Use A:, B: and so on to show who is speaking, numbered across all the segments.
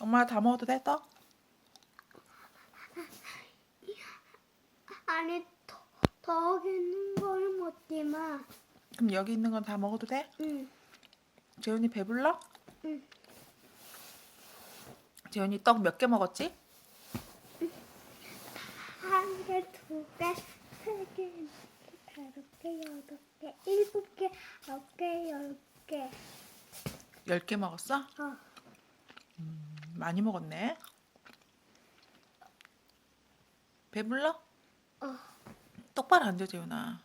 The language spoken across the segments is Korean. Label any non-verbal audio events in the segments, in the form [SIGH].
A: 엄마 다 먹어도 돼 떡?
B: 안에 더, 더 있는 거는 먹지마.
A: 그럼 여기 있는 건 다 먹어도 돼?
B: 응.
A: 재훈이 배불러?
B: 응.
A: 재훈이 떡 몇 개 먹었지?
B: 한 개, 두 개, 세 개, 네 개, 다섯 개, 여덟 개, 일곱 개, 아홉 개, 열 개.
A: 열 개 먹었어?
B: 어.
A: 많이 먹었네. 배불러?
B: 어.
A: 똑바로 앉아 재훈아.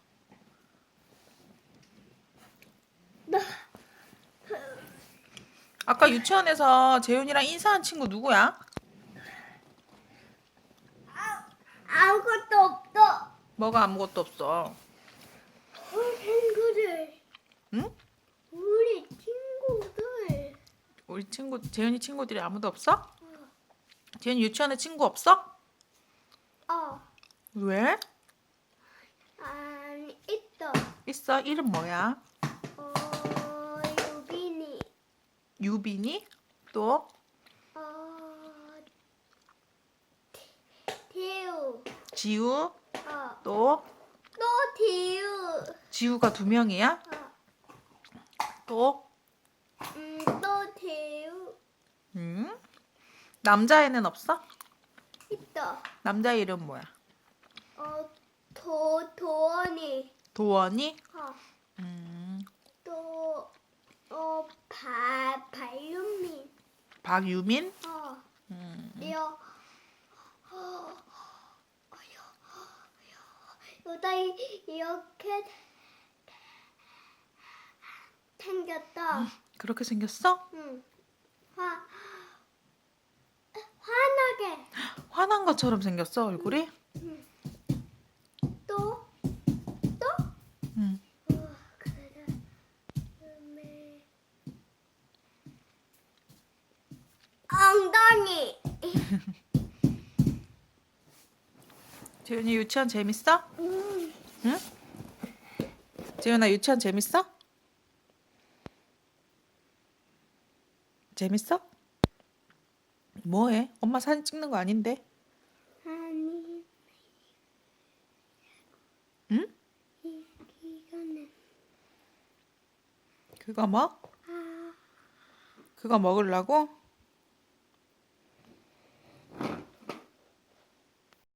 B: 나
A: 아까 유치원에서 재훈이랑 인사한 친구 누구야?
B: 아무것도 없어.
A: 뭐가 아무것도 없어.
B: 우리 친구들.
A: 응?
B: 우리 친구들.
A: 우리 친구 재훈이 친구들이 아무도 없어? 재훈이 유치원에 친구 없어?
B: 어.
A: 왜?
B: 아니 있어.
A: 있어. 이름 뭐야?
B: 어 유빈이.
A: 유빈이? 또
B: 어 디우.
A: 지우?
B: 어.
A: 또
B: 또 디우.
A: 지우가 두 명이야?
B: 어.
A: 또
B: 음, 또 디우.
A: 음? 남자애는 없어?
B: 있어.
A: 남자 이름 뭐야?
B: 어, 도, 도원이.
A: 도원이?
B: 어,
A: 음,
B: 또, 어, 바, 발윤민.
A: 박유민?
B: 어,
A: 음,
B: 여, 어, 어, 여, 여, 여다 이- 이렇게 생겼다.
A: 그렇게 생겼어?
B: 응. 화, 환하게.
A: 화난 것처럼 생겼어 얼굴이?
B: 또, 또,
A: 음.
B: 어, 그다음에 엉덩이. [LAUGHS]
A: 재훈이 유치원 재밌어?
B: 음,
A: 응? 재훈아 유치원 재밌어? 재밌어? 뭐해? 엄마 사진 찍는 거 아닌데?
B: 아니
A: 응?
B: 이 이거는
A: 그거 뭐?
B: 아
A: 그거 먹으려고?